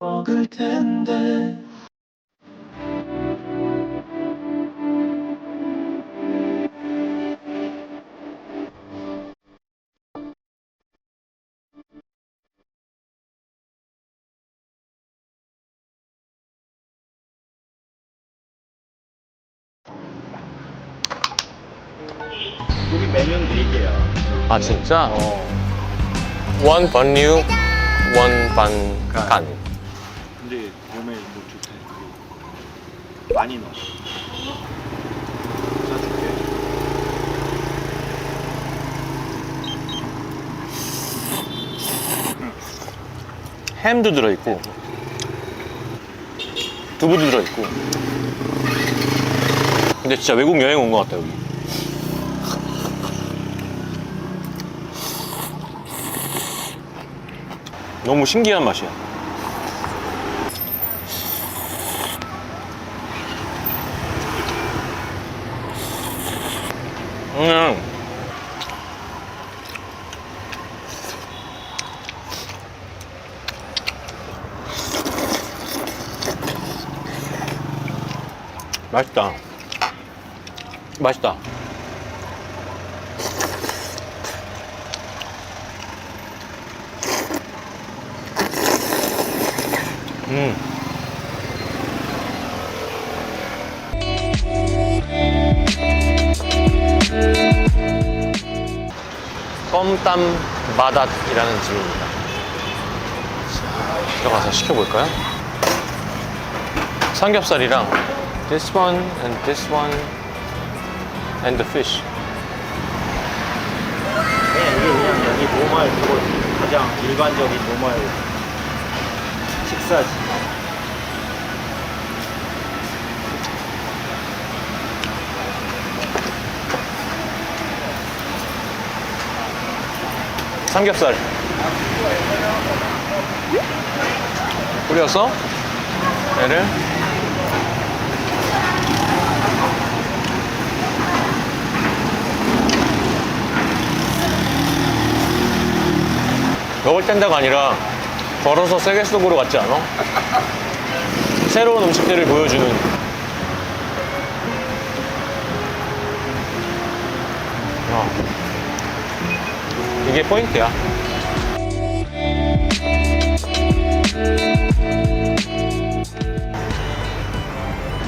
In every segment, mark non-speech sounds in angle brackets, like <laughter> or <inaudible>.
먹을 텐데 여기 메뉴는 4개야. 아 진짜? 원 번류, 원 반간. 근데 몸에 뭐 좋대. 많이 넣어. 사줄게. 햄도 들어있고 두부도 들어있고 근데 진짜 외국 여행 온 것 같다 여기 너무 신기한 맛이야 음. 맛있다. 맛있다. 음. 껌땀 바닷이라는 집입니다. 자, 들어가서 시켜볼까요? 삼겹살이랑 this one and this one and the fish. 그냥 이게 그냥 여기 노말 그거 가장 일반적인 노말 식사지. 삼겹살. 뿌려서 얘를 먹을 텐데가 아니라 걸어서 세계 속으로 갔지 않아? 새로운 음식들을 보여주는 어. 이게 포인트야.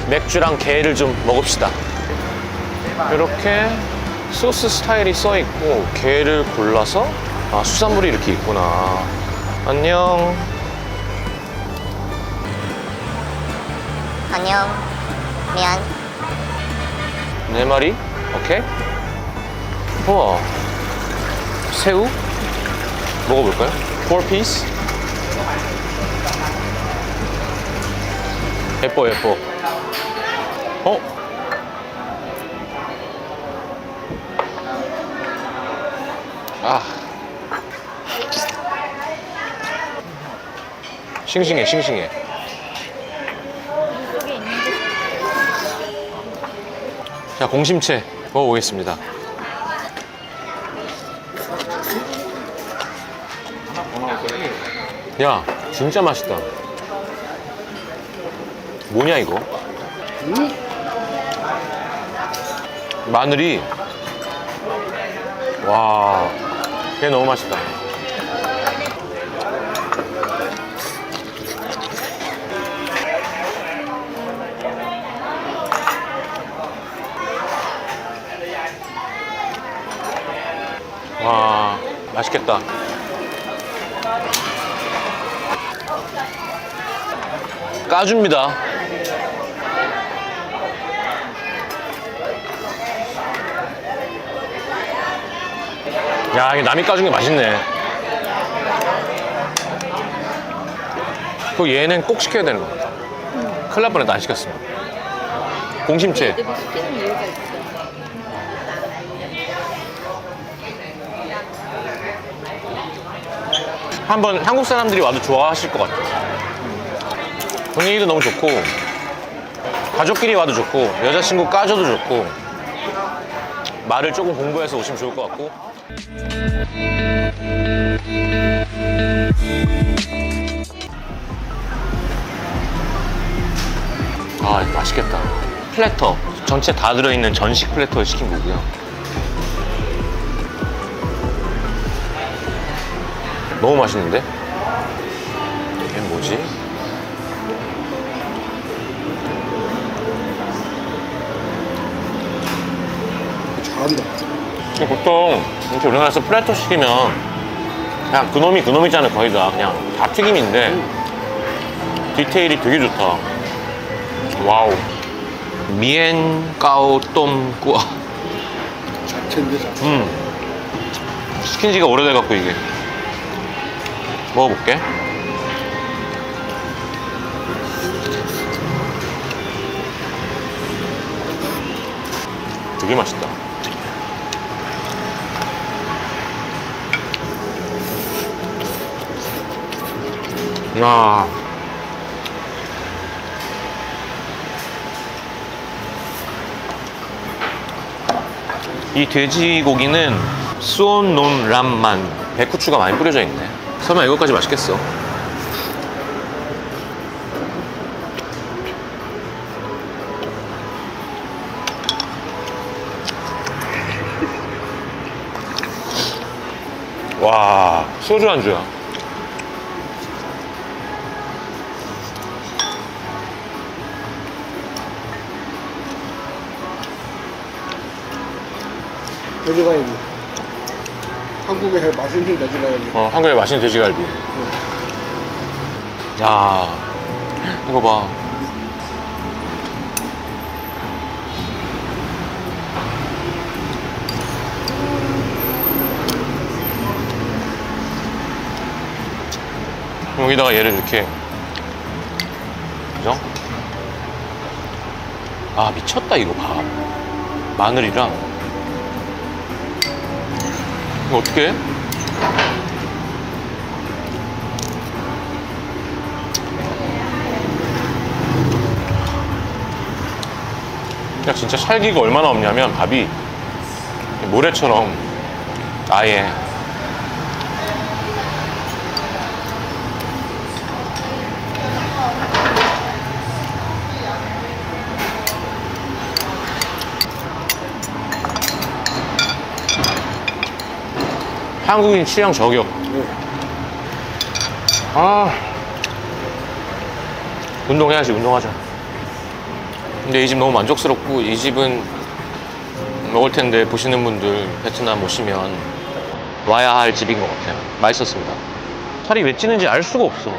맥주랑 게를 좀 먹읍시다. 이렇게 소스 스타일이 써 있고 게를 골라서 아 수산물이 이렇게 있구나. 안녕. 안녕. 미안. 네 마리. 오케이. 우와. 새우 먹어볼까요? 4 piece. 예뻐 예뻐. 어? 아. 싱싱해 싱싱해. 자 공심채 먹어보겠습니다. 야, 진짜 맛있다. 뭐냐, 이거? 마늘이, 와, 얘 너무 맛있다. 와, 맛있겠다. 까줍니다. 야, 이게 남이 까준 게 맛있네. 그 얘는 꼭 시켜야 되는 것 같아. 큰일 날 뻔했다, 안 시켰으면. 공심채. 내가 시키는 이유가 있어. 한번 한국 사람들이 와도 좋아하실 것 같아요. 분위기도 너무 좋고 가족끼리 와도 좋고 여자친구 까줘도 좋고 말을 조금 공부해서 오시면 좋을 것 같고. 아 맛있겠다. 플래터. 전체 다 들어있는 전식 플래터 시킨 거고요. 너무 맛있는데? 이게 뭐지? 잘한다. 보통 이렇게 우리나라에서 플래터 시키면 그냥 그놈이 그놈이잖아요 거의 다 그냥 다 튀김인데 디테일이 되게 좋다 와우 미엔 까오 똠 꾸아 자체인데 자체. 음 시킨 지가 오래돼갖고 이게 먹어볼게 되게 맛있다 야. 이 돼지고기는 수온논람만 백후추가 많이 뿌려져 있네. 설마 이것까지 맛있겠어? <laughs> 와, 소주 안주야. 돼지갈비. 한국에 맛있는 돼지갈비. 어, 한국에 맛있는 돼지갈비. 야, 이거 봐. 여기다가 얘를 이렇게. 그죠? 아, 미쳤다, 이거 봐. 마늘이랑. 어떻게 해? 그냥 진짜 찰기가 얼마나 없냐면 밥이 모래처럼 아예 한국인 취향 저격. 네. 아. 운동해야지 운동하자. 근데 이 집 너무 만족스럽고 이 집은 먹을 텐데 보시는 분들 베트남 오시면 와야 할 집인 것 같아요. 맛있었습니다. 살이 왜 찌는지 알 수가 없어